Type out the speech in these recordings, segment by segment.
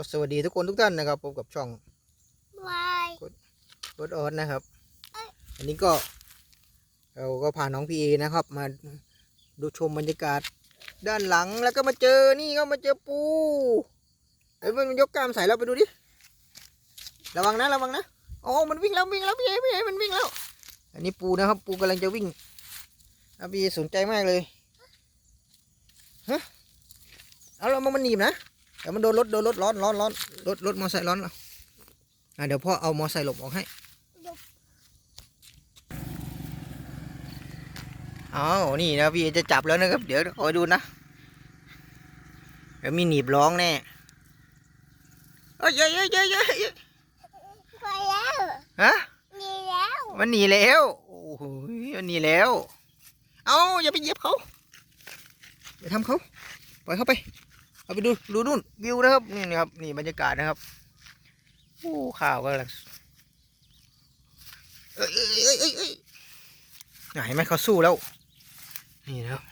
ก็สวัสดีทุกคนทุกท่านนะครับพบกับช่องวายรถออสนะครับเอ้ยอันนี้ก็เราก็พาน้องพีเอนะครับ มาดูชมบรรยากาศด้านหลังแล้วก็มาเจอนี่ก็มาเจอปูเอ้ยมันยกกล้ามใส่เราไปดูดิระวังนะระวังนะโอ้มันวิ่งแล้ววิ่งแล้วพี่เอพี่เอมันวิ่งแล้ว อันนี้ปูนะครับ ปูกำลังจะวิ่งอะพี่เอสนใจมากเลยฮะเอาเรามามันหนีบนะ เดี๋ยวมันโดนรถโดนรถร้อนร้อนร้อนรถรถมอไซค์ร้อนแล้วอะเดี๋ยวพ่อเอามอไซค์หลบออกให้อ้าวนี่นะพี่จะจับแล้วนะครับ เดี๋ยวคอยดูนะเดี๋ยวมีหนีบร้องแน่เอ้ยเอ้ยเอ้ยเอ้ยเอ้ยเอ้ยไปแล้วฮะมีแล้วมันหนีแล้วโอ้โหมันหนีแล้ว เอาอย่าไปเหยียบเขาอย่าทำเขาปล่อยเขาไป เอาไปดูดูนู่นวิวนะครับนี่นะครับนี่บรรยากาศนะครับโอ้ข่าวก็กำลังเอ้ยเอ้ยเอ้ยเอ้ยเอ้ยไหนไหมเขาสู้แล้ว นี่นะครับ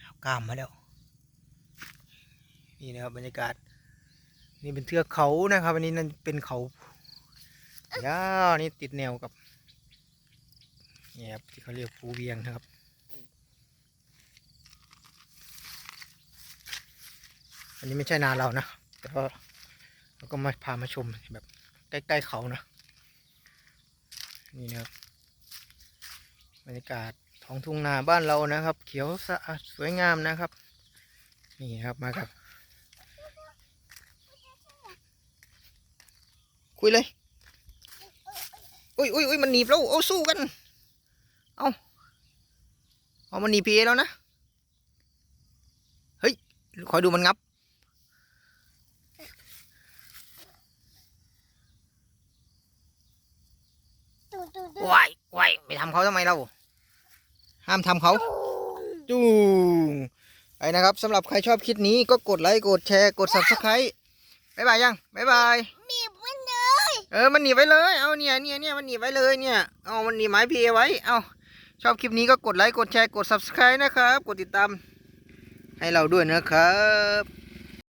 เอากล้ามมาแล้ว นี่นะครับบรรยากาศ นี่เป็นเทือกเขานะครับ อันนี้นั่นเป็นเขายานี่ติดแนวกับเนี่ยครับที่เขาเรียกภูเวียงนะครับ นนี้ไม่ใช่นาเรานะแต่ว่าเราก็มาพามาชมแบบใกล้ๆเขานะนี่นะครับบรรยากาศท้องทุ่งนาบ้านเรานะครับ เขียวสะอาดสวยงามนะครับ นี่ครับมาครับ คุยเลยอุ้ยอุ้ยอุ้ยมันหนีบแล้วเอาสู้กันเอาเอามันหนีพีเอแล้วนะเฮ้ยคอยดูมันงับ ตูตูตู วายวายไปทำเขาทำไมเรา ห้ามทำเขา จูงไปนะครับสำหรับใครชอบคลิปนี้ก็กดไลค์ กดแชร์ กด subscribe บ๊ายบายยังบ๊ายบายมีมันเลยเออ มันหนีบไว้เลย เอาเนี่ยเนี่ยเนี่ยมันหนีบไว้เลยเนี่ย เอามันหนีไม้พีไว้ เอาชอบคลิปนี้ก็กดไลค์ กดแชร์ กด subscribe นะครับ กดติดตามให้เราด้วยนะครับ